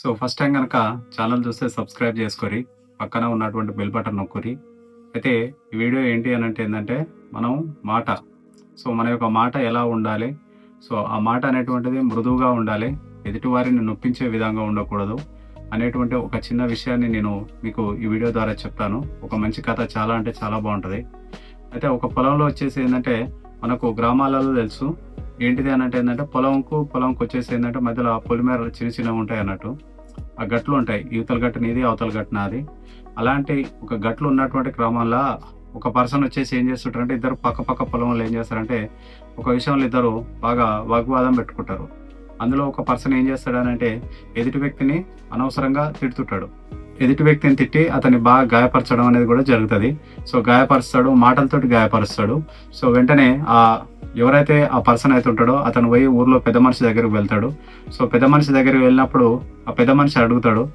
So first time కనుక channel చూస్తే subscribe చేసుకొని పక్కన ఉన్నటువంటి బెల్ బటన్ నొక్కురి. అయితే ఈ వీడియో ఏంటి అని అంటే ఏంటంటే మనం మాట. సో మన యొక్క మాట ఎలా ఉండాలి? సో ఆ మాట అనేటువంటిది మృదువుగా ఉండాలి. ఎదుటివారిని నొప్పించే విధంగా ఉండకూడదు అనేటువంటి ఒక చిన్న విషయాన్ని నేను మీకు ఈ వీడియో ద్వారా చెప్తాను. ఒక మంచి కథ చాలా అంటే చాలా బాగుంటుంది. అయితే ఒక పొలంలో వచ్చేసి ఏంటంటే మనకు గ్రామాలలో తెలుసు. ఏంటిది అని అంటే ఏంటంటే పొలంకు పొలంకు వచ్చేసి ఏంటంటే మధ్యలో పొలిమేర చిన్న చిన్నగా ఉంటాయి అన్నట్టు. ఆ గట్లు ఉంటాయి. యువతల గట్టు నీది అవతల గట్టు నాది. అలాంటి ఒక గట్లు ఉన్నటువంటి క్రమంలో ఒక పర్సన్ వచ్చేసి ఏం చేస్తుంటారంటే ఇద్దరు పక్క పక్క పొలంలో ఏం చేస్తారంటే ఒక విషయంలో ఇద్దరు బాగా వాగ్వాదం పెట్టుకుంటారు. అందులో ఒక పర్సన్ ఏం చేస్తాడనంటే ఎదుటి వ్యక్తిని అనవసరంగా తిడుతుంటాడు. ఎదుటి వ్యక్తిని తిట్టి అతన్ని బాగా గాయపరచడం అనేది కూడా జరుగుతుంది. సో గాయపరుస్తాడు మాటలతోటి గాయపరుస్తాడు. సో వెంటనే ఆ ఎవరైతే ఆ పర్సన్ అయితే ఉంటాడో అతను పోయి ఊర్లో పెద్ద మనిషి దగ్గరికి వెళ్తాడు. సో పెద్ద మనిషి దగ్గరికి వెళ్ళినప్పుడు ఆ పెద్ద మనిషి అడుగుతాడు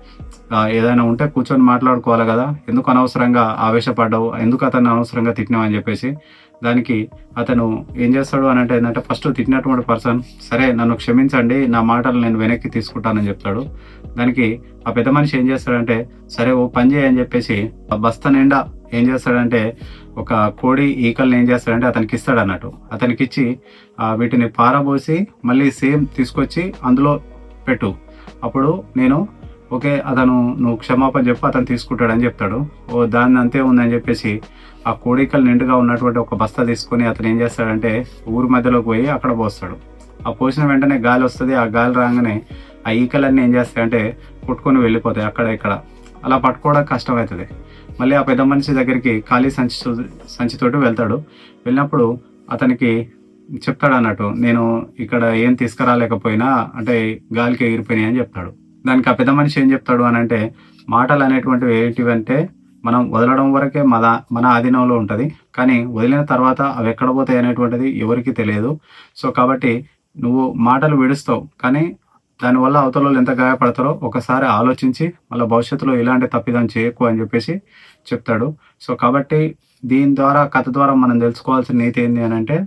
ఏదైనా ఉంటే కూర్చొని మాట్లాడుకోవాలి కదా ఎందుకు అనవసరంగా ఆవేశపడ్డావు ఎందుకు అతను అనవసరంగా తిట్టినావు? అని చెప్పేసి దానికి అతను ఏం చేస్తాడు అని అంటే ఏంటంటే ఫస్ట్ తిట్టినటువంటి పర్సన్ సరే నన్ను క్షమించండి నా మాటలు నేను వెనక్కి తీసుకుంటానని చెప్తాడు. దానికి ఆ పెద్ద మనిషి ఏం చేస్తాడంటే సరే ఓ పని చేయని చెప్పేసి ఆ బస్తా నిండా ఏం చేస్తాడంటే ఒక కోడి ఈకల్ని ఏం చేస్తాడంటే అతనికి ఇస్తాడు అన్నట్టు. అతనికి ఇచ్చి వీటిని పారబోసి మళ్ళీ సేమ్ తీసుకొచ్చి అందులో పెట్టు. అప్పుడు నేను ఓకే అతను నువ్వు క్షమాపణ చెప్పు అతను తీసుకుంటాడని చెప్తాడు. ఓ దాన్ని అంతే ఉందని చెప్పేసి ఆ కోడికలు నిండుగా ఉన్నటువంటి ఒక బస్తా తీసుకొని అతను ఏం చేస్తాడంటే ఊరి మధ్యలోకి పోయి అక్కడ పోస్తాడు. ఆ పోసిన వెంటనే గాలి వస్తుంది. ఆ గాలి రాగానే ఆ ఈకలన్నీ ఏం చేస్తాయంటే కొట్టుకొని వెళ్ళిపోతాయి అక్కడ ఇక్కడ. అలా పట్టుకోవడం కష్టమవుతుంది. మళ్ళీ ఆ పెద్ద మనిషి దగ్గరికి ఖాళీ సంచి సంచితోటి వెళ్తాడు. వెళ్ళినప్పుడు అతనికి చెప్తాడు అన్నట్టు నేను ఇక్కడ ఏం తీసుకురాలేకపోయినా అంటే గాలికి ఎగిరిపోయినాయి అని చెప్తాడు. దానికి ఆ పెద్ద మనిషి ఏం చెప్తాడు అని అంటే మాటలు అనేటువంటివి ఏంటివంటే మనం వదలడం వరకే మన మన ఆధీనంలో ఉంటుంది కానీ వదిలిన తర్వాత అవి ఎక్కడ పోతాయి అనేటువంటిది ఎవరికి తెలియదు. సో కాబట్టి నువ్వు మాటలు విడుస్తావు కానీ దానివల్ల అవతల వాళ్ళు ఎంత గాయపడతారో ఒకసారి ఆలోచించి మళ్ళీ భవిష్యత్తులో ఇలాంటి తప్పిదం చేయకు అని చెప్పేసి చెప్తాడు. సో కాబట్టి దీని ద్వారా కథ ద్వారా మనం తెలుసుకోవాల్సిన నీతి ఏంటి అని అంటే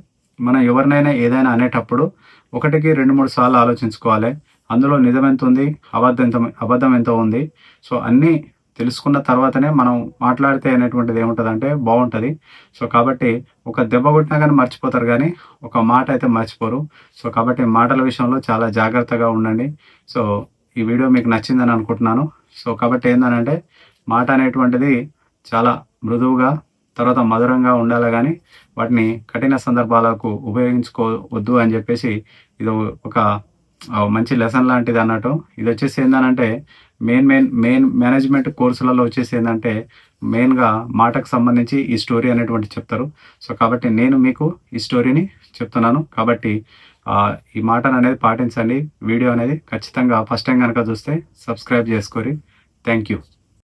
మనం ఎవరినైనా ఏదైనా అనేటప్పుడు ఒకటికి రెండు మూడు సార్లు ఆలోచించుకోవాలి. అందులో నిజం ఎంత ఉంది అబద్ధం ఎంత అబద్ధం ఎంత ఉంది. సో అన్నీ తెలుసుకున్న తర్వాతనే మనం మాట్లాడితే అనేటువంటిది ఏముంటుందంటే బాగుంటుంది. సో కాబట్టి ఒక దెబ్బ కొట్టినా కానీ మర్చిపోతారు కానీ ఒక మాట అయితే మర్చిపోరు. సో కాబట్టి మాటల విషయంలో చాలా జాగ్రత్తగా ఉండండి. సో ఈ వీడియో మీకు నచ్చిందని అనుకుంటున్నాను. సో కాబట్టి ఏంటనంటే మాట అనేటువంటిది చాలా మృదువుగా తర్వాత మధురంగా ఉండాలి కానీ వాటిని కఠిన సందర్భాలకు ఉపయోగించుకోవద్దు అని చెప్పేసి ఇది ఒక మంచి లెసన్ లాంటిది అన్నట్టు. ఇది వచ్చేసి ఏంటంటే మెయిన్ మెయిన్ మెయిన్ మేనేజ్మెంట్ కోర్సులలో వచ్చేసి ఏంటంటే మెయిన్గా మాటకు సంబంధించి ఈ స్టోరీ అనేటువంటి చెప్తారు. సో కాబట్టి నేను మీకు ఈ స్టోరీని చెప్తున్నాను. కాబట్టి ఈ మాటను అనేది పాటించండి. వీడియో అనేది ఖచ్చితంగా ఫస్ట్ టైం కనుక చూస్తే సబ్స్క్రైబ్ చేసుకోరి. Thank you